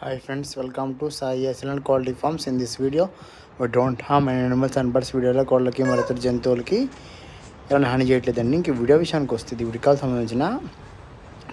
Hi friends, welcome to Sai Excellent Quality Farms. In this video, we don't harm any animals and birds. వీడియోలో కోళ్ళకి మరి ఇతర జంతువులకి ఎవరైనా హాని చేయట్లేదండి. ఇంక వీడియో విషయానికి వస్తుంది విడికాల ఉడికాలకు సంబంధించిన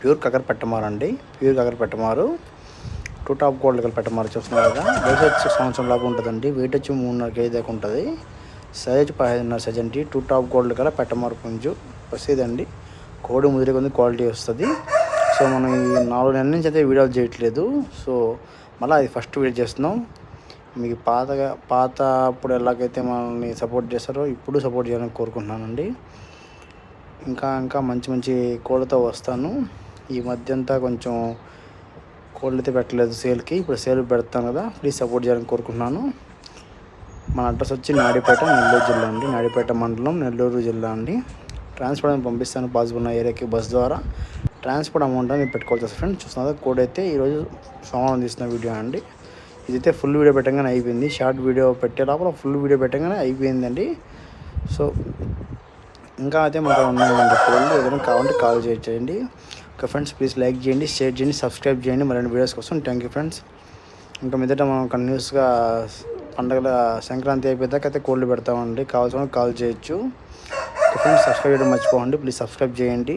ప్యూర్ కకర్ పెట్టమారు అండి. ప్యూర్ కకర్ పెట్టమారు. టూ టాప్ కోళ్ళకి పెట్టమారు చూస్తున్నారు కదా. వెయిట్ వచ్చి సంవత్సరం లాగా ఉంటుందండి. వెయిట్ వచ్చి మూడున్నర కేజీ దాకా ఉంటుంది. సైజ్ పదిహేనున్నర సైజ్ అండి. టూ టాప్ గోల్డ్ కల్లా పెట్టమారు పుంజు. వస్తుందండి కోడి ముదిరి కొంచెం క్వాలిటీ వస్తుంది. సో మనం ఈ నాలుగు నెలల నుంచి అయితే వీడియోలు చేయట్లేదు. సో మళ్ళీ అది ఫస్ట్ వీడియో చేస్తున్నాం. మీకు పాతగా పాత అప్పుడు ఎలాగైతే మనల్ని సపోర్ట్ చేస్తారో ఇప్పుడు సపోర్ట్ చేయాలని కోరుకుంటున్నానండి. ఇంకా ఇంకా మంచి మంచి కోళ్ళతో వస్తాను. ఈ మధ్య అంతా కొంచెం కోళ్ళు అయితే పెట్టలేదు సేల్కి. ఇప్పుడు సేల్ పెడతాను కదా ప్లీజ్ సపోర్ట్ చేయాలని కోరుకుంటున్నాను. మన అడ్రస్ వచ్చి నాడిపేట నెల్లూరు జిల్లా అండి. నాడిపేట మండలం నెల్లూరు జిల్లా అండి. ట్రాన్స్పోర్ట్ పంపిస్తాను పాసిబుల్ ఉన్న ఏరియాకి బస్ ద్వారా. ట్రాన్స్పోర్ట్ అమౌంట్ అని పెట్టుకోవచ్చు వస్తుంది ఫ్రెండ్స్. చూస్తున్నారు కోడ్ అయితే ఈరోజు సోమవారం తీసిన వీడియో అండి. ఇదైతే ఫుల్ వీడియో పెట్టగానే అయిపోయింది. షార్ట్ వీడియో పెట్టే లోపల ఫుల్ వీడియో పెట్టగానే అయిపోయిందండి. సో ఇంకా అయితే మాకు ఉన్నాయండి. కోళ్ళు ఏదైనా కావాలంటే కాల్ చేయండి. ఓకే ఫ్రెండ్స్ ప్లీజ్ లైక్ చేయండి షేర్ చేయండి సబ్స్క్రైబ్ చేయండి. మరిన్ని వీడియోస్ కోసం థ్యాంక్ యూ ఫ్రెండ్స్ ఇంకా మీదట మనం కంటిన్యూస్గా పండగల సంక్రాంతి అయిపోయాక అయితే కోళ్ళు పెడతామండి. కావాల్సిన కాల్ చేయొచ్చు. ఫ్రెండ్స్ సబ్స్క్రైబ్ చేయడం మర్చిపోకండి. ప్లీజ్ సబ్స్క్రైబ్ చేయండి.